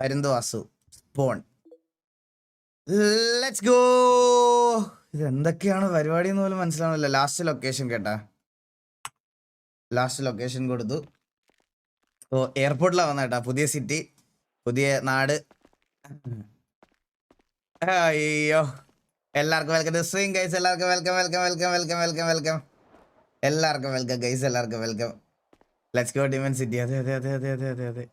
പരുന്തുവാസു spawn let's go ഇത് എന്തൊക്കെയാണ് പരിപാടി എന്ന് പോലും മനസ്സിലാവുന്നില്ല. ലാസ്റ്റ് ലൊക്കേഷൻ കേട്ടാ. ലാസ്റ്റ് ലൊക്കേഷൻ കൊടുത്തു. ഓ എയർപോർട്ടിലാണ് വന്ന കേട്ടാ. പുതിയ സിറ്റി പുതിയ നാട്. അയ്യോ. എല്ലാവർക്കും വെൽക്കം സ്ട്രീം ഗൈസ് എല്ലാവർക്കും welcome welcome welcome welcome welcome welcome എല്ലാവർക്കും വെൽക്കം ഗൈസ് എല്ലാവർക്കും welcome let's go demon city അതെ അതെ അതെ അതെ അതെ അതെ അതെ.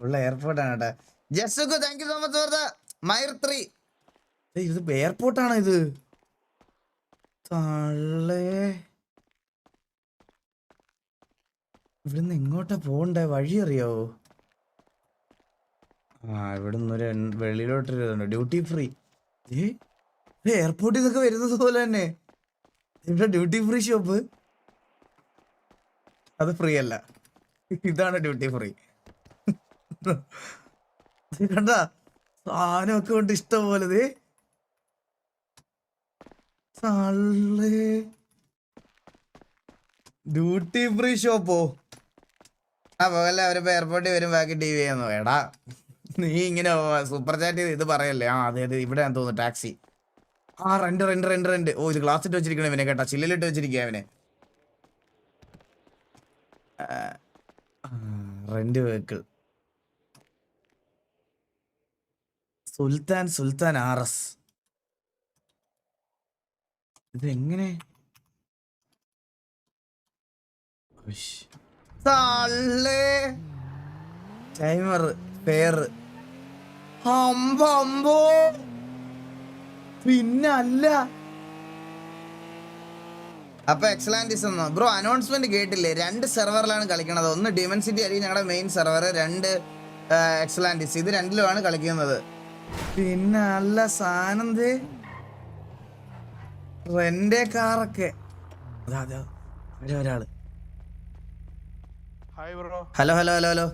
ഉള്ള എയർപോർട്ടാണ് കേട്ടാ. ജസ്സുക്കു thank you so much for the മൈർ three ഇത് എയർപോർട്ടാണ് ഇത്? തള്ളേ. ഇവിടുന്ന് എങ്ങോട്ടാ പോണ്ടേ വഴി അറിയോ? ആ ഇവിടുന്ന് ഒരു വെളിയിലോട്ട് ഡ്യൂട്ടി ഫ്രീ ഏ? എയർപോർട്ടിൽ നിന്നൊക്കെ വരുന്നത് പോലെ തന്നെ. ഇവിടെ ഡ്യൂട്ടി ഫ്രീ ഷോപ്പ് അത് ഫ്രീ അല്ല. ഇതാണ് ഡ്യൂട്ടി ഫ്രീ കണ്ട? സാധനമൊക്കെ കൊണ്ട് ഇഷ്ടം പോലെ ദേ. തള്ളേ. ഡ്യൂട്ടി ഫ്രീ ഷോപ്പോ അപ്പൊ അല്ല അവരിപ്പോ എയർപോർട്ടിൽ വരും ബാക്കി ടി വി ചെയ്യാന്ന് എടാ നീ ഇങ്ങനെ സൂപ്പർ ചാറ്റ് ഇത് പറയല്ലേ? ആ അതെ അതെ ഇവിടെ തോന്നുന്നു ടാക്സി ആ രണ്ട് രണ്ട് രണ്ട് രണ്ട്. ഓ ഇത് ഗ്ലാസ് ഇട്ട് വെച്ചിരിക്കണേ ഇവനെ കേട്ടാ. ചില്ലിലിട്ട് വെച്ചിരിക്കുക അവനെ. Rent vehicle Sultan Sultan R S. ഇതെങ്ങനെ? ടൈമർ പിന്നല്ല. അപ്പൊ എക്സലാൻഡിസ് ഒന്ന് ബ്രോ അനൗൺസ്മെന്റ് കേട്ടില്ലേ? രണ്ട് സെർവറിലാണ് കളിക്കണത്. ഒന്ന് ഡിമൻ സിറ്റി ആയിരിക്കും ഞങ്ങളുടെ മെയിൻ സെർവർ രണ്ട് എക്സലാൻഡിസ് ഇത് രണ്ടിലുമാണ് കളിക്കുന്നത്. പിന്നെ അല്ല സാധനം ദേ റെന്റെ കാറൊക്കെ ഒരാൾ. Hello hello hello hello.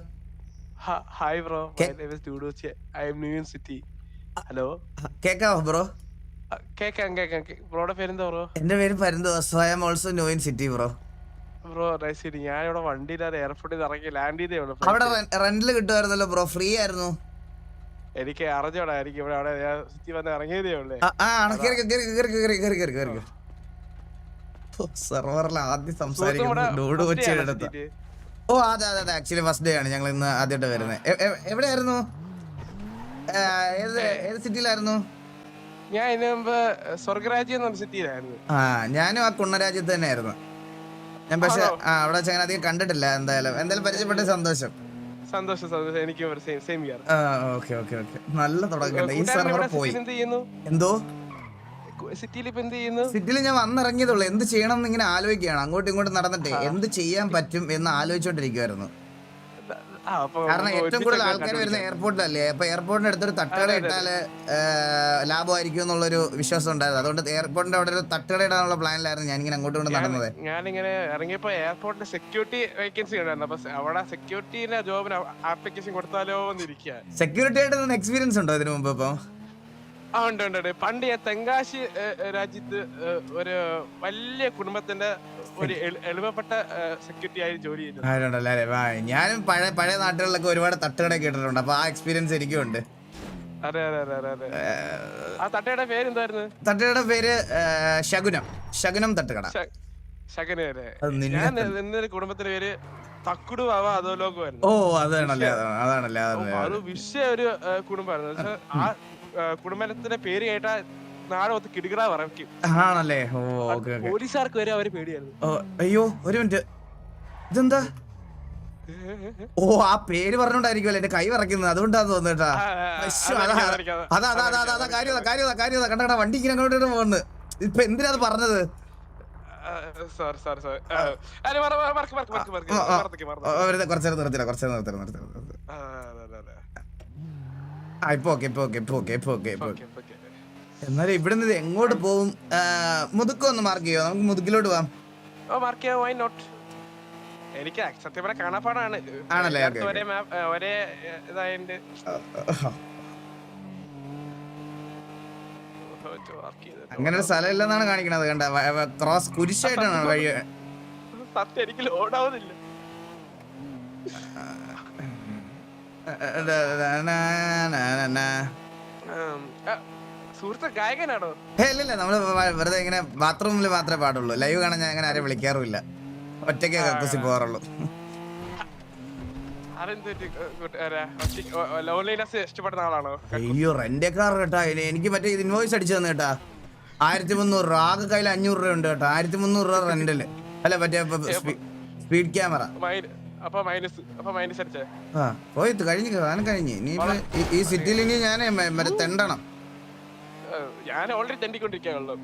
Hi bro bro. My new in city. Hello കേക്കാവോ ബ്രോ കേക്കാം കേക്കാം ബ്രോയുടെ പേരെന്താ ബ്രോ എന്റെ പേര് പരന്തോസ് I also new in city bro bro nice ഞാൻ ഇവിടെ വണ്ടിയിലാണ് എയർപോർട്ടിൽ ഇറങ്ങി ലാൻഡ് ചെയ്തേ അവിടെ റെന്റിൽ കിട്ടുമായിരുന്നല്ലോ ബ്രോ ഫ്രീ ആയിരുന്നു. എനിക്ക് അറിഞ്ഞോടാ എനിക്ക് ഇവിടെ അവിടെ ഞാൻ സിറ്റി വന്ന് ഇറങ്ങിയതേ ഉള്ളേ. സെർവറിൽ ആദ്യം സംസാരിക്കുന്നത് ഓ അതെ അതെ അതെ ആക്ച്വലി ഫസ്റ്റ് ഡേ ആണ് ഞങ്ങൾ ഇന്ന് ആദ്യമായിട്ട് വരുന്നത്. എവിടെയായിരുന്നു? ഏത് ഏത് സിറ്റിയിലായിരുന്നു? ഞാൻ ഇതിനു മുമ്പ് സ്വർഗരാജ്യം എന്ന് സിറ്റിയിലായിരുന്നു. ആ ഞാനും ആ കുണ്ണരാജ്യത്ത് തന്നെയായിരുന്നു. ഞാൻ പക്ഷെ? ആ അവിടെ വെച്ച് അങ്ങനെ അധികം കണ്ടിട്ടില്ല എന്തായാലും. എന്തായാലും പരിചയപ്പെട്ട സന്തോഷം. സന്തോഷം സന്തോഷം. എനിക്ക് same same year okay okay okay നല്ല തുടക്കം ഈ സെർവർ പോയി. എന്ത് സിറ്റിയിൽ ഇപ്പൊ എന്ത് ചെയ്യുന്നു? സിറ്റിയിൽ ഞാൻ വന്നിറങ്ങിയതുള്ളൂ എന്ത് ചെയ്യണം എന്ന് ഇങ്ങനെ ആലോചിക്കുകയാണ്. അങ്ങോട്ടും ഇങ്ങോട്ടും നടന്നിട്ടേ എന്ത് ചെയ്യാൻ പറ്റും എന്ന് ആലോചിച്ചോണ്ടിരിക്കുവായിരുന്നു. കാരണം ഏറ്റവും കൂടുതൽ ആൾക്കാർ വരുന്ന. എയർപോർട്ടിലല്ലേ? അപ്പൊ എയർപോർട്ടിന്റെ അടുത്തൊരു തട്ടുകട ഇട്ടാൽ ലാഭമായിരിക്കും എന്നുള്ളൊരു വിശ്വാസം ഉണ്ടായിരുന്നു. അതുകൊണ്ട് എയർപോർട്ടിന്റെ അവിടെ ഒരു തട്ടുകട ഇടാനുള്ള പ്ലാനിലായിരുന്നു ഞാൻ ഇങ്ങനെ അങ്ങോട്ട് കൊണ്ട് നടന്നത്. ഞാനിങ്ങനെ ഇറങ്ങിയപ്പോ എയർപോർട്ടിന്റെ സെക്യൂരിറ്റി വേക്കൻസി ഉണ്ടായിരുന്നു. അപ്പൊ അവിടെ സെക്യൂരിറ്റിന്റെ ജോബിന് ആപ്ലിക്കേഷൻ കൊടുത്താലോ എന്നിരിക്കുക സെക്യൂരിറ്റി ആയിട്ട് എക്സ്പീരിയൻസ് ഉണ്ടോ ഇതിനു മുമ്പ് ഇപ്പൊ? ഉണ്ട് ഉണ്ട് പണ്ട് ഞാൻ തെങ്കാശി രാജ്യത്ത് ഒരു വലിയ കുടുംബത്തിന്റെ ഒരു സെക്യൂരിറ്റി ആയി ജോലി ഞാനും പഴയ പഴയ നാട്ടുകളിലൊക്കെ ഒരുപാട് തട്ടുകട കേട്ടിട്ടുണ്ട്. അപ്പൊ ആ എക്സ്പീരിയൻസ് എനിക്കും ഉണ്ട്. തട്ടുകട പേര് ശകുനം. ശകുനം തട്ടുകട. കുടുംബത്തിന്റെ പേര് തക്കുടു ആവ അതോ ലോകമായിരുന്നു ഓ അതാണല്ലേ അതാണ്- അതാണല്ലേ അത്. വിഷയ ഒരു കുടുംബമായിരുന്നു. ആ കുടുംബത്തിന്റെ പേര് കേട്ടാ നാളെ ഒത്ത് കിടുകിട പറയ്ക്കും ആണല്ലേ പോലീസുകാർക്ക് വരെ അവർ പേടിയായിരുന്നു. അയ്യോ ഒരു മിനിറ്റ്. ഇതെന്താ? ഓ ആ പേര് പറഞ്ഞോണ്ടായിരിക്കുമല്ലോ എന്റെ കൈ വിറയ്ക്കുന്നത്? അതുകൊണ്ടാന്ന് അതായിരിക്കും, അതാ അതാ അതാ അതാ കാര്യത കാര്യത കാര്യത കണ്ട കണ്ട വണ്ടി ഇങ്ങനെ അങ്ങോട്ട് പോകുന്നത് ഇപ്പൊ എന്തിനാ അത് പറഞ്ഞത്? കുറച്ചേരം നിർത്തില്ല കുറച്ചേരം നിർത്തില്ല നിർത്തില്ല. ഇപ്പൊ ഓക്കെ ഇപ്പൊ ഓക്കെ ഇപ്പൊ ഓക്കെ ഇപ്പൊ ഓക്കെ ഇപ്പൊ ഓക്കേ. എന്നാലും ഇവിടുന്ന് ഇത് എങ്ങോട്ട് പോകും മുതുക്കം ഒന്ന് മാർക്ക് ചെയ്യോ നമുക്ക് മുതുക്കിലോട്ട് പോവാം ഓ മാർക്ക് ചെയ്യാം വൈ നോട്ട് എനിക്ക് സത്യം പറഞ്ഞ കാണാപ്പാടാണ് ആണല്ലേ, ഒരേ ഒരേ ചെയ്ത് അങ്ങനെ ഒരു സ്ഥലം ഇല്ലെന്നാണ് കാണിക്കണത് കണ്ട ക്രോസ് കുരിശായിട്ടാണ് വഴി സത്യം എനിക്ക് ലോഡാവുന്നില്ല ആവുന്നില്ല ആ, സുഹൃത്ത് ഗായകനാണോ? ഇല്ല നമ്മൾ വെറുതെ ഇങ്ങനെ ബാത്റൂമിൽ മാത്രമേ പാടുള്ളൂ. ലൈവ് കാണാൻ ഞാൻ അങ്ങനെ ആരെയും വിളിക്കാറുമില്ല. ഒറ്റയ്ക്ക് കക്കൂസി പോകാറുള്ളൂ. അയ്യോ റെന്റ് കാർ കേട്ടാ. എനിക്ക് മറ്റേ ഇൻവോയ്സ് അടിച്ചു തന്നെ കേട്ടാ. ആയിരത്തി മുന്നൂറ് രൂപ. ആകെ കയ്യിൽ അഞ്ഞൂറ് രൂപ ഉണ്ട് കേട്ടോ. ആയിരത്തി മുന്നൂറ് രൂപ റെന്റിൽ അല്ല മറ്റേ സ്പീഡ് ക്യാമറ പോയി കഴിഞ്ഞു കഴിഞ്ഞ്. ഇനി ഈ സിറ്റിയിൽ ഇനി ഞാൻ മറ്റേ തെണ്ടണം. ഞാൻ ഓൾറെഡി തെണ്ടിക്കൊണ്ടിരിക്കുകയുള്ളൂ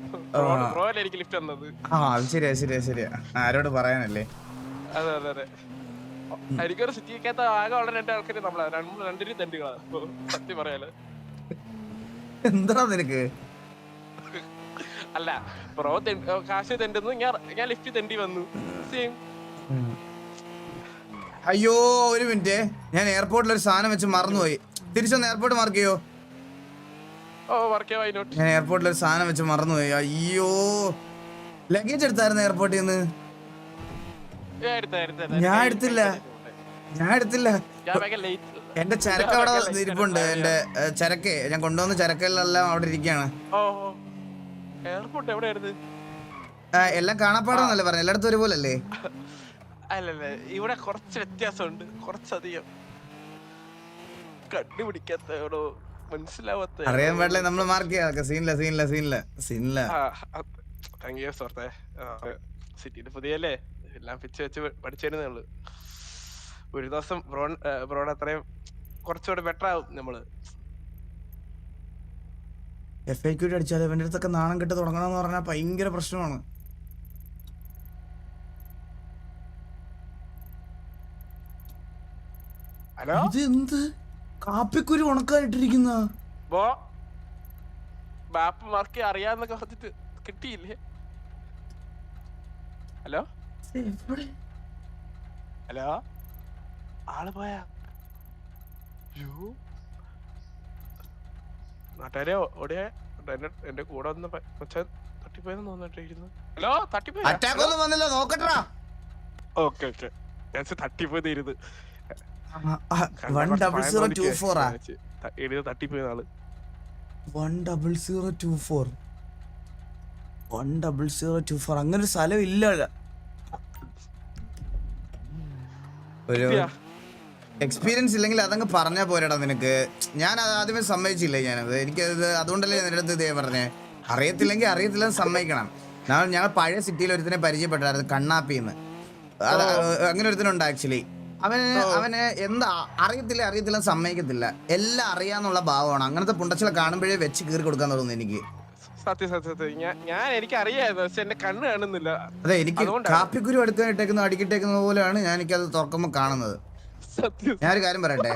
റോയൽ എനിക്ക് ലിഫ്റ്റ് തന്നത്. ആ അത് ശരിയാ ശരിയാ ശരിയാ. ആരോട് പറയാനല്ലേ? അതെ അതെ അതെ. എനിക്കൊരു സിറ്റിക്കകത്ത് ആകെ ഉള്ള രണ്ട് ആൾക്കാർ നമ്മളാ. രണ്ട് രണ്ടിനും തെണ്ടുകളാ. സത്യം പറയാലോ. എന്താ നിനക്ക്? അല്ല ബ്രോ കാശ് തെണ്ടുന്നു. ഞാൻ ഞാൻ ലിഫ്റ്റ് തെണ്ടി വന്നു. സെയിം അയ്യോ ഒരു മിനിറ്റ് ഞാൻ എയർപോർട്ടിൽ ഒരു സാധനം വെച്ച് മറന്നുപോയി. തിരിച്ചൊന്ന് എയർപോർട്ട് മാർക്ക് ചെയ്യോ ഓ വർക്ക് വൈ നോട്ട് ഞാൻ എയർപോർട്ടിൽ ഒരു സാധനം വെച്ച് മറന്നുപോയി. അയ്യോ. ലഗേജ് എടുത്തായിരുന്നു എയർപോർട്ടിൽ നിന്ന് ഞാൻ എടുത്തില്ല. ഞാൻ എടുത്തില്ല. എന്റെ ചരക്ക് അവിടെ ഇരിപ്പുണ്ട് എന്റെ ചരക്ക്. ഞാൻ കൊണ്ടുവന്ന ചരക്കെല്ലാം അവിടെ ഇരിക്കാണ് എല്ലാം കാണാപ്പാടാന്നല്ലേ പറഞ്ഞു. എല്ലായിടത്തും ഒരുപോലെ അല്ലേ അല്ലല്ല ഇവിടെ കുറച്ച് വ്യത്യാസമുണ്ട്. കുറച്ചധികം. കണ്ടുപിടിക്കാത്തോ മനസ്സിലാവാത്ത അറിയാൻ പാടില്ല നമ്മൾ മാർക്ക് ചെയ്യാം. സീനില്ല സീനില്ല സീനില്ല സീനില്ല താങ്ക് യു സുഹൃത്തെ. സിറ്റിയിൽ പുതിയല്ലേ? എല്ലാം പിച്ച് വെച്ച് പഠിച്ചിരുന്നേ ഉള്ളു. ഉള്ളൂ ഒരു ദിവസം ബ്രോൺ ബ്രോൺ അത്രയും കുറച്ചുകൂടെ ബെറ്റർ ആവും നമ്മൾ. എഫ് ഐ ക്യൂ അടിച്ചാൽ ഇവന്റെ അടുത്തൊക്കെ നാണം കെട്ട് തുടങ്ങണമെന്ന് പറഞ്ഞാൽ ഭയങ്കര പ്രശ്നമാണ്. ഹലോ? ഇത് എന്ത്? കാപ്പിക്കുരു ഉണക്കാനിട്ടിരിക്കുന്ന. മാപ്പ് മാർക്ക് അറിയാന്നൊക്കെ പറഞ്ഞിട്ട് കിട്ടിയില്ലേ? ഹലോ? ഹലോ? ആൾ പോയാ? യോ നാട്ടുകാരെ ഓടിയ. എന്റെ കൂടെ വന്ന മച്ചാൻ തട്ടിപ്പോയെന്ന് തോന്നിട്ടിരിക്കുന്നു ഹലോ തട്ടിപ്പോയി? അറ്റാക്ക് ഒന്നും വന്നില്ല നോക്കട്ടാ ഓക്കെ ഓക്കെ. ഞാൻ തട്ടിപ്പോയി ഇരുന്ന് വൺ ഡബിൾ സീറോ ടു ഫോറാ തട്ടിപ്പോയ ആൾ. One double zero two four one double zero two four അങ്ങനെ ഒരു സ്ഥലം ഇല്ല. ഒരു എക്സ്പീരിയൻസ് ഇല്ലെങ്കിൽ അതങ്ങ് പറഞ്ഞാ പോരാടാ നിനക്ക്. ഞാൻ അത് ആദ്യമേ സമ്മതിച്ചില്ല ഞാനത്? എനിക്കത് അതുകൊണ്ടല്ലേ ഞാൻ നിന്റെ അടുത്ത് ഇതേ പറഞ്ഞേ. അറിയത്തില്ലെങ്കിൽ അറിയത്തില്ല സമ്മതിക്കണം. ഞാൻ ഞങ്ങൾ പഴയ സിറ്റിയിൽ ഒരുത്തിനെ പരിചയപ്പെട്ടായിരുന്നു കണ്ണാപ്പിന്ന്. അത് അങ്ങനെ ഒരുത്തിനുണ്ട് ആക്ച്വലി അവന് അവന് എന്താ അറിയത്തില്ല അറിയത്തില്ല സമ്മതിക്കത്തില്ല. എല്ലാം അറിയാന്നുള്ള ഭാവമാണ്. അങ്ങനത്തെ പുണ്ടച്ചില കാണുമ്പോഴേ വെച്ച് കീറി കൊടുക്കാൻ തോന്നുന്നു എനിക്ക്. സത്യം സത്യം സത്യം. ഞാൻ എനിക്ക് അറിയായിരുന്നു പക്ഷെ എന്റെ കണ്ണ് കാണുന്നില്ല. അതെ എനിക്ക്. കാപ്പിക്കുരു എടുക്കാൻ ഇട്ടേക്കുന്ന അടിക്കിട്ടേക്കുന്ന പോലെയാണ് ഞാൻ എനിക്കത് തുറക്കുമ്പോൾ കാണുന്നത്. സത്യം. ഞാനൊരു കാര്യം പറയട്ടെ?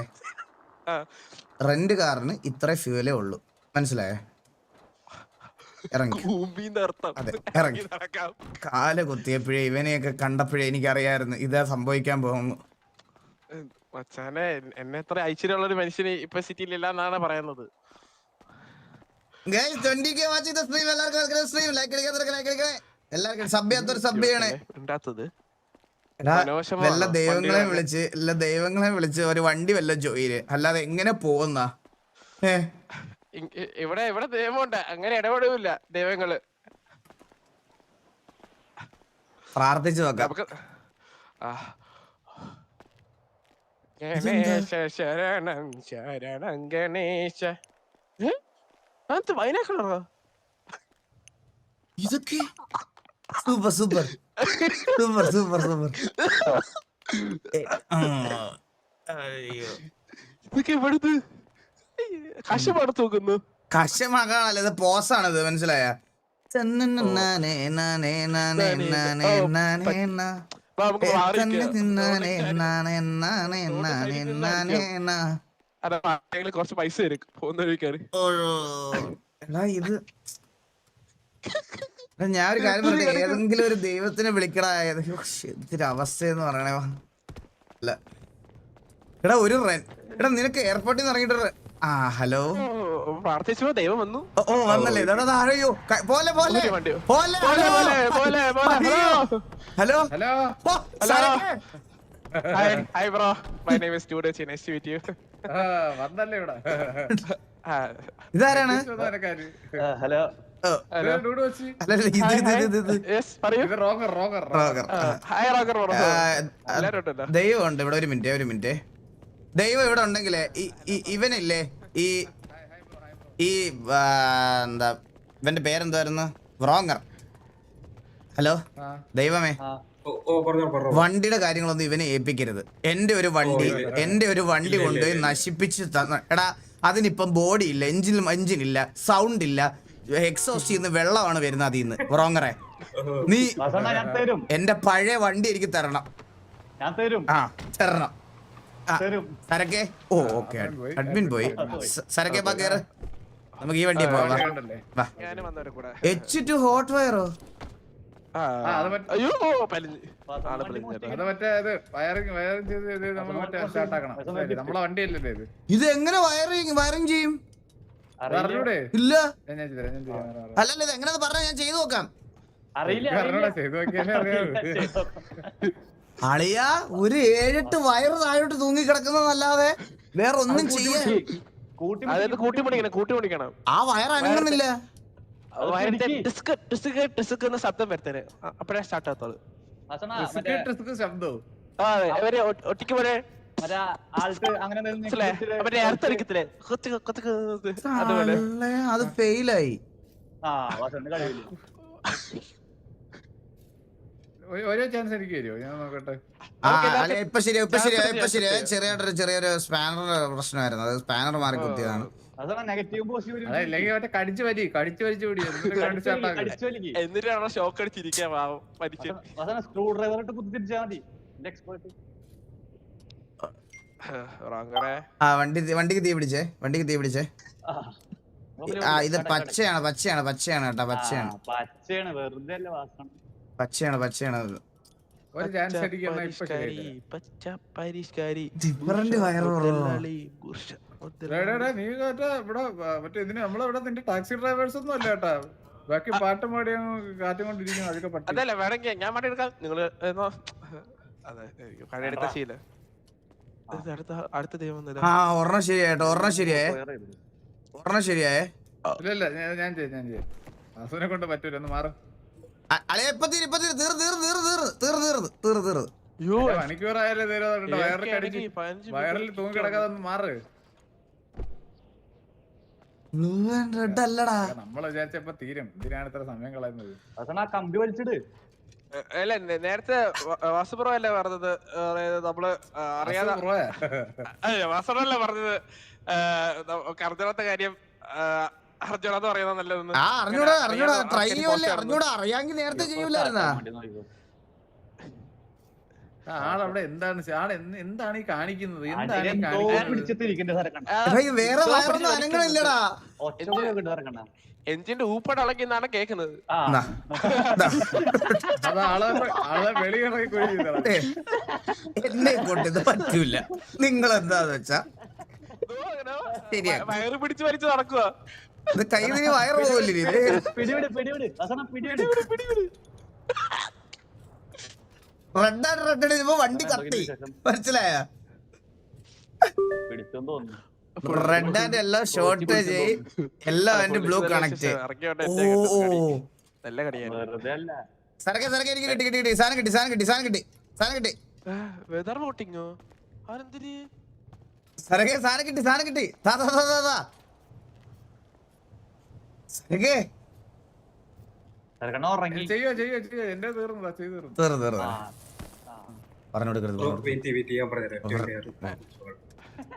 റെന്റ് കാറിന് ഇത്ര ഫ്യൂലേ ഉള്ളൂ. മനസ്സിലായേ? ഇറങ്ങി. അതെ, ഇറങ്ങി. കാൽ കുത്തിയപ്പോഴേ ഇവനെയൊക്കെ കണ്ടപ്പോഴേ എനിക്കറിയായിരുന്നു. ഇതാ സംഭവിക്കാൻ പോകുന്നു. മച്ചാനെ എന്നെ എത്ര ഐശ്വര്യമുള്ള ഒരു മനുഷ്യന് ഇപ്പൊ സിറ്റിയിൽ ഇല്ല എന്നാണ് പറയുന്നത്. Guys, 20K watching the stream. എല്ലാവർക്കും അടിക്കണേ. സബ് സബ് ചെയ്യണേ. ഉണ്ടാത്തത്. വല്ല ദൈവങ്ങളെ വിളിച്ച് എല്ലാ ദൈവങ്ങളെ വിളിച്ച് ഒരു വണ്ടി വല്ല ജോയിൽ. അല്ലാതെ എങ്ങനെ പോകുന്ന? ഇവിടെ ഇവിടെ ദൈവമുണ്ട്. അങ്ങനെ ഇടപെടില്ല ദൈവങ്ങൾ. പ്രാർത്ഥിച്ചു നോക്കാം. ഗണേശ ശരണം ശരണം ഗണേശ? അത് വൈനാക്കളറോ ഇതൊക്കെ super super super super super ഇതൊക്കെ എവിടുന്ന് കഷ്ടപ്പാട് തൂക്കുന്നു കശമാകാണല്ലോ ഇത് പോസാണ് ഇത് മനസ്സിലായ കുറച്ച് പൈസ ഇത് ഞാൻ ഒരു കാര്യം പറഞ്ഞു ഏതെങ്കിലും ഒരു ദൈവത്തിനെ വിളിക്കടാ. എന്തൊരു അവസ്ഥ എന്ന് പറയണേ. അല്ല. എടാ ഒരു റെൻ എടാ നിനക്ക് എയർപോർട്ടിൽ നിന്ന് ഇറങ്ങിയിട്ട് ആ ഹലോ. പ്രാർത്ഥിച്ചു ദൈവം വന്നു. ഓ വന്നല്ലേ. ഇതാ താഴെയോ പോലെ പോലെ. പോലെ hello. Hello. Hello. Hi hi bro my name is ടൂഡേച്ചി nice to meet you വന്നല്ലേ ഇവിടെ. ഇതാരാണ്? ഹലോ. ദൈവമുണ്ട്. ഇവിടെ ഒരു മിനിറ്റ് ഒരു മിനിറ്റ്. ദൈവം ഇവിടെ ഉണ്ടെങ്കിലേ ഇവനില്ലേ ഈ ഈ എന്താ ഇവന്റെ പേരെന്തായിരുന്നു വ്രോങ്ങർ ഹലോ. ദൈവമേ. വണ്ടിയുടെ കാര്യങ്ങളൊന്നും ഇവനെ ഏൽപ്പിക്കരുത്. എന്റെ ഒരു വണ്ടി എന്റെ ഒരു വണ്ടി കൊണ്ടുപോയി നശിപ്പിച്ച് തന്ന എടാ അതിനിപ്പം ബോഡി ഇല്ല എഞ്ചിൻ എഞ്ചിൻ ഇല്ല സൗണ്ട് ഇല്ല എക്സോസ്റ്റ് ചെയ്യുന്ന വെള്ളമാണ് വരുന്നത് അതിൽ നിന്ന്. റോങ്ങറെ നീ ഞാൻ തരും. എന്റെ പഴയ വണ്ടി എനിക്ക് തരണം. ഞാൻ തരും. ആ തരണം. സരക്കെ? ഓ ഓക്കെ. അഡ്മിൻ പോയി. സരക്കെ ബാ കേറ് നമുക്ക് ഈ വണ്ടി പോവാം എച്ച് ടു ഹോട്ട് വയറോ ഇത് എങ്ങനെ വയറിങ് വയറിങ് ചെയ്യും? ഇല്ല. അല്ലല്ല ഇത് എങ്ങനെ പറഞ്ഞ ഞാൻ ചെയ്തു നോക്കാം. അറിയില്ല അളിയ ഒരു ഏഴെട്ട് വയറ് താഴോട്ട് തൂങ്ങി കിടക്കുന്നതല്ലാതെ വേറെ ഒന്നും ചെയ്യാൻ കൂട്ടി അതായത് കൂട്ടി പിടിക്കണം കൂട്ടി പിടിക്കണം ആ വയർ അനങ്ങുന്നില്ല. വയറിന്റെ എന്ന ശബ്ദം അപ്പഴേ സ്റ്റാർട്ട് ശബ്ദവും ആ അതെ. ഒറ്റയ്ക്ക് പോലെ ആൾട്ട് അങ്ങനെ ഓരോ ചാൻസ് ഞാൻ നോക്കട്ടെ. ശരി ശരി ശരി. ചെറിയൊരു ചെറിയൊരു സ്പാനർ പ്രശ്നമായിരുന്നു. അത് സ്പാനർ മാറി കുത്തിയതാണ്. ഷോക്ക് സ്ക്രൂ മതി. ആ വണ്ടി വണ്ടിക്ക് തീ പിടിച്ചേ വണ്ടിക്ക് തീ പിടിച്ചേ. ആ ഇത് പച്ചയാണ് പച്ചയാണ് പച്ചയാണ് കേട്ടാ പച്ചയാണ്. പച്ചയാണ് വെറുതെ അല്ലേ വാസന. പച്ചയാണ് പച്ചയാണ് ഒരു ചാൻസ് അടിക്കുന്ന ഇപ്പൊ പച്ച പരിഷ്കാരി ഡിഫറന്റ് വയറുള്ള നീ കേട്ടാ ഇവിടെ വ- മറ്റേ ഇതിന് നമ്മളിവിടെ നിന്റെ ടാക്സി ഡ്രൈവേഴ്സ് ഒന്നും അല്ല കേട്ടാ. ബാക്കി പാട്ടും പാടി കാറ്റും കൊണ്ടിരിക്കുന്നു അതൊക്കെ പറ്റി അതല്ല വേണമെങ്കിൽ ഞാൻ മടി എടുക്കാം. നിങ്ങൾ അതെ ശീല. അടുത്ത അടുത്ത ദൈവം ആ ഒരെണ്ണം ശരിയായിട്ടോ ഒരെണ്ണം ശരിയായേ. ഒരെണ്ണം ശരിയായേ. ഇല്ല ഇല്ല ഞാൻ ഞാൻ ചെയ്യാം ഞാൻ ചെയ്യാം. അസുനെ കൊണ്ട് പറ്റൂല ഒന്ന് മാറും. മണിക്കൂറായാലേ വയറിൽ തൂങ്ങി കിടക്കാതെ മാറ്. ബ്ലൂ ആൻഡ് റെഡ് അല്ലടാ നമ്മൾ വിചാരിച്ചപ്പോ തീരും. എന്തിനാണ് ഇത്ര സമയം കളയുന്നത്? കമ്പി വലിച്ചിട്. അല്ല നേരത്തെ വാസുപ്രോ അല്ലേ പറഞ്ഞത്? അതായത് നമ്മൾ അറിയാതെ വാസുപ്രോ അല്ലേ പറഞ്ഞത്? കർജനത്തെ കാര്യം അറിഞ്ഞൂടാ ആ ട്രൈ എന്താണ് എന്താണ് ഈ കാണിക്കുന്നത്? വേറെ എഞ്ചിന്റെ ഊപ്പട അളക്കുന്നാണ് കേക്കുന്നത് എന്നെ കൊണ്ട് ഇത് പറ്റൂല. നിങ്ങൾ എന്താന്ന് വെച്ചാ വയറ് പിടിച്ചു വലിച്ചു നടക്കുവാ. ഇത് കയ്യിൽ വയറ് പോകില്ലേ റെഡ് ആൻഡ് റെഡ് അടിച്ചപ്പോ വണ്ടി കത്തി. മനസ്സിലായ? പിടിച്ചോന്ന് തോന്നുന്നു റെഡ് ആൻഡ് എല്ലാം ഷോർട്ടേജ് ആയി എല്ലാം എന്റെ ബ്ലൂ കണക്ട് സരക്കെ സരക്കെ എനിക്ക് കിട്ടി. കിട്ടി കിട്ടി സാധനം കിട്ടി സാധനം കിട്ടി സാധനം കിട്ടി. സാധനം കിട്ടി. വെതർ വോട്ടിങ്ങോ സരക്കെ സാധനം കിട്ടി സാധനം കിട്ടി. താ താ താ താ.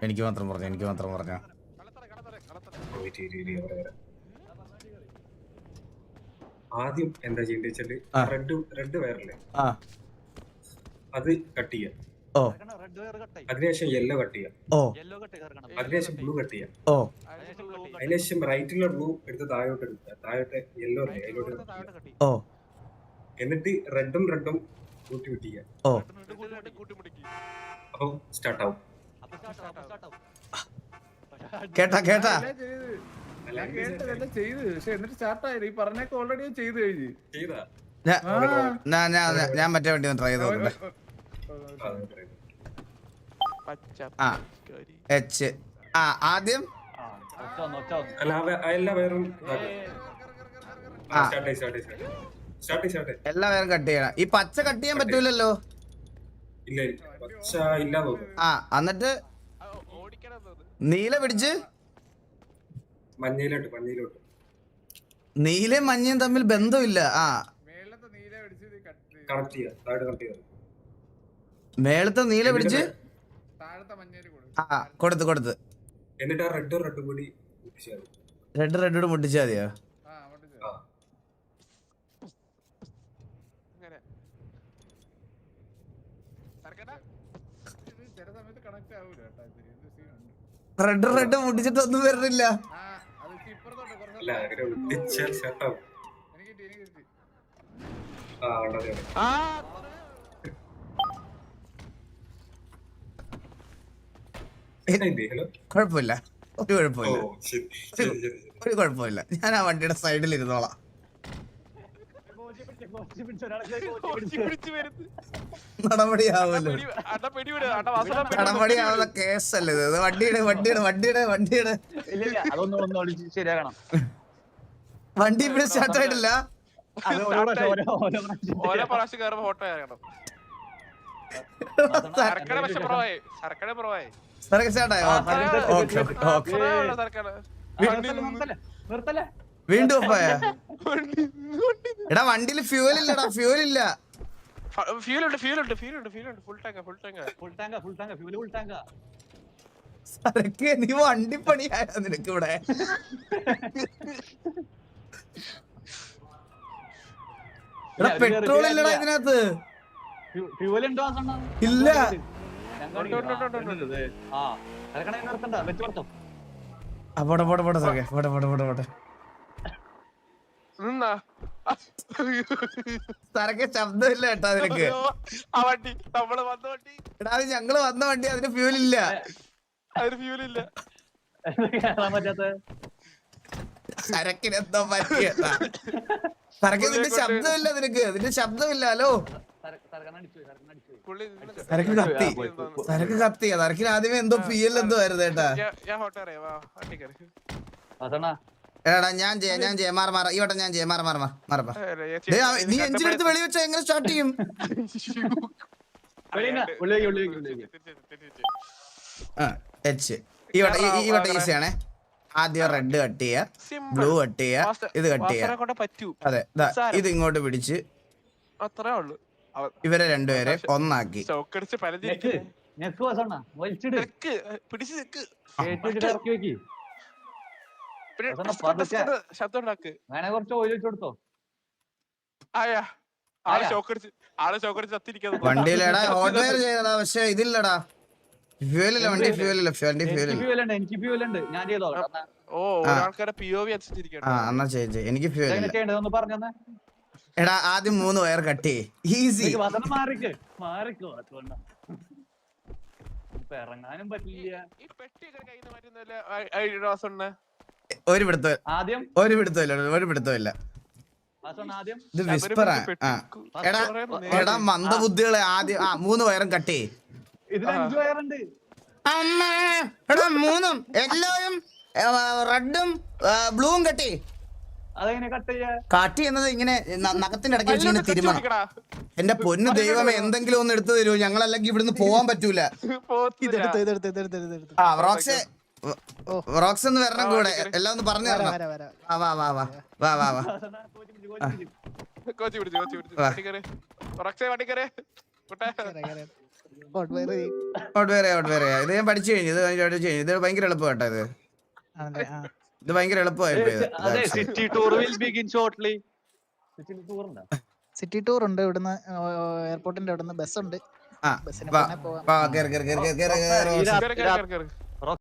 എനിക്ക് മാത്രം പറഞ്ഞു എനിക്ക് മാത്രം പറഞ്ഞു. ആദ്യം എന്താ ചെയ്യേണ്ടത് വെച്ചാൽ റെഡ് റെഡ് വയറല്ലേ? അത് കട്ട് ചെയ്യാം. ഓ. അതിനുശേഷം യെല്ലോ കട്ട് ചെയ്യാം. ഓ. അതിനുശേഷം ബ്ലൂ റൈറ്റിലുള്ള ബ്ലൂ എടുത്ത് താഴോട്ട് എടുക്കുക താഴോട്ട് യെല്ലോ അതിലോട്ട് ഓ. എന്നിട്ട് റെഡും റെഡും കൂട്ടി പിടിക്കുക ഓ. അപ്പൊ സ്റ്റാർട്ട് ആവും. കേട്ടാ കേട്ടാ. ഞാൻ മറ്റേ വണ്ടി ഒന്ന് ട്രൈ ചെയ്ത് നോക്കട്ടെ. എച്ച് ആ ആദ്യം? കട്ട് ചെയ്യണം. ഈ പച്ച കട്ട് ചെയ്യാൻ പറ്റൂലല്ലോ? ആ എന്നിട്ട്? നീല പിടിച്ച്? നീലയും മഞ്ഞയും തമ്മിൽ ബന്ധമില്ല. ആ. കണക്ട് ചെയ്യാം. മേളത്തെ നീല പിടിച്ച് ആ കൊടുത്ത് കൊടുത്ത്. റെഡ് റെഡ് കൂടി റെഡ് റെഡ് കൂടി മുട്ടിച്ചാ മതിയോ? റെഡ് റെഡ് മുട്ടിച്ചിട്ട് ഒന്നും ആ കുഴപ്പമില്ല. ഒരു കുഴപ്പമില്ല. ഒരു കുഴപ്പമില്ല. ഞാൻ ആ വണ്ടിയുടെ സൈഡിൽ ഇരുന്നോളാം ഇത്? വണ്ടി ഇവിടെ വീണ്ടും എടാ വണ്ടിയിൽ ഫ്യൂവൽ ഇല്ലടാ ഫ്യൂവൽ ഇല്ല. ഫ്യൂൽ ഉണ്ട് ഫ്യൂൽ ഉണ്ട് ഫ്യൂൽ ഉണ്ട് ഫ്യൂൽ ഉണ്ട്. Full tank full tank full tank full tank full tank സരക്ക് നീ വണ്ടിപ്പണിയായ നിനക്ക് ഇവിടെ പെട്രോൾ ഇല്ലടാ ഇതിനകത്ത്. ഫ്യൂവൽ ഉണ്ടോ? ഇല്ല. ഞാൻ കാണിക്കാം. ആ, ഉണ്ട്, ഉണ്ട്. ആ ഇറക്കണേ നിർത്തണ്ട വെച്ച് കൊടുത്തോ. ആ പോട്ടെ പോട്ടെ പോട്ടെ സരക്കെ പോട്ടെ പോട്ടെ പോട്ടെ പോട്ടെ നിന്നാ? സരക്ക് ശബ്ദമില്ല കേട്ടോ നിനക്ക് ആ വണ്ടി. നമ്മൾ വന്ന വണ്ടി. എടാ അത് ഞങ്ങൾ വന്ന വണ്ടി അതിന് ഫ്യൂൽ ഇല്ല അതിന് ഫ്യൂൽ ഇല്ല കേറാൻ പറ്റാത്ത? സരക്കിന് എന്തോ പറ്റിയട്ടാ സരക്ക് നിന്റെ ശബ്ദമില്ല നിനക്ക് നിന്റെ ശബ്ദമില്ല ഹലോ. സരക്ക് കത്തി. സരക്ക് സരക്കിന് ആദ്യമേ എന്തോ പി എൽ എന്തോ ആയിരുന്നു കേട്ടാ ഞാൻ- ഞാൻ ഫോട്ടോ അറിയാം വാ വണ്ടി കയറി. വാസണ്ണ. എടാ ഞാൻ ചെയ്യാം ഞാൻ ചെയ്യാം. മാറ മാറ. ഈ വട്ടം ഞാൻ ചെയ്യാം. മാറ മാറ മാറ. മാറ നീ എഞ്ചിൻ എടുത്ത് വെളി വെച്ചാ എങ്ങനെ സ്റ്റാർട്ട് ചെയ്യും? എച്ച് ഈ വട്ടം ഈ- ഈ വട്ടം ഈസി ആണേ. ആദ്യം റെഡ് കട്ട് ചെയ്യുക ബ്ലൂ കട്ട് ചെയ്യ. ഇത് കട്ട് ചെയ്യുക പറ്റൂ. അതെ ദാ, ഇത് ഇങ്ങോട്ട് പിടിച്ച്. അത്രേ ഉള്ളു. ഇവരെ രണ്ടുപേരെ ഒന്നാക്കി. കുറച്ച് വണ്ടിയിലടാ ഓട്ടോ ചെയ്തടാ പക്ഷെ ഇതില്ലടാ. ഫ്യൂലില്ല വണ്ടി ഫ്യൂലില്ല വണ്ടി ഫ്യൂലില്ല എനിക്ക് ഫ്യൂലുണ്ട് ഞാൻ ചെയ്തോളാം. ഓ ആ. എന്നാ ചെയ്യ് എനിക്ക് ഫ്യൂലില്ല ഒന്ന് പറഞ്ഞു തന്നെ. എടാ ആദ്യം മൂന്ന് വയർ കട്ട് ചെയ്യേ. ഈസി വസന മാറിക്ക്. മാറിക്കോ അതുകൊണ്ടാ. ഇപ്പൊ ഇറങ്ങാനും പറ്റില്ല. ഈ പെട്ടിയൊക്കെ കയ്യിൽ നിന്ന് മാറ്റുന്നല്ലേ വാസണ്ണ ഒരു പിടുത്തം ആദ്യം? ഒരു പിടുത്തമില്ല ഒരു പിടുത്തമില്ല ഇത് വിസ്പറാ എടാ എടാ മന്ദബുദ്ധികളെ ആദ്യം ആ മൂന്ന് വയറും കട്ട് ചെയ്യേ. അമ്മ എടാ മൂന്നും യെല്ലോയും റെഡും ബ്ലൂവും കട്ട് ചെയ്യാ. കാട്ട് എന്നത് ഇങ്ങനെ നഖത്തിന്റെ ഇടയ്ക്ക് വെച്ചിങ്ങനെ തിരുമണം. എന്റെ പൊന്ന് ദൈവം എന്തെങ്കിലും ഒന്ന് എടുത്തു തരുമോ? ഞങ്ങൾ അല്ലെങ്കിൽ ഇവിടുന്ന് പോവാൻ പറ്റൂല. റോക്സ് റോക്സ് ഒന്ന് വരണം കൂടെ. എല്ലാം ഒന്ന് പറഞ്ഞു തരണം. ഇത് ഞാൻ പഠിച്ചു കഴിഞ്ഞു ഇത് പഠിച്ചു കഴിഞ്ഞു. ഇത് ഭയങ്കര എളുപ്പം കേട്ടോ ഇത് ഇത് ഭയങ്കര എളുപ്പമായി സിറ്റി ടൂർ ഉണ്ട്? ഇവിടുന്ന് എയർപോർട്ടിന്റെ അവിടുന്ന് ബസ് ഉണ്ട്. ബസ്സിന് പോവാം.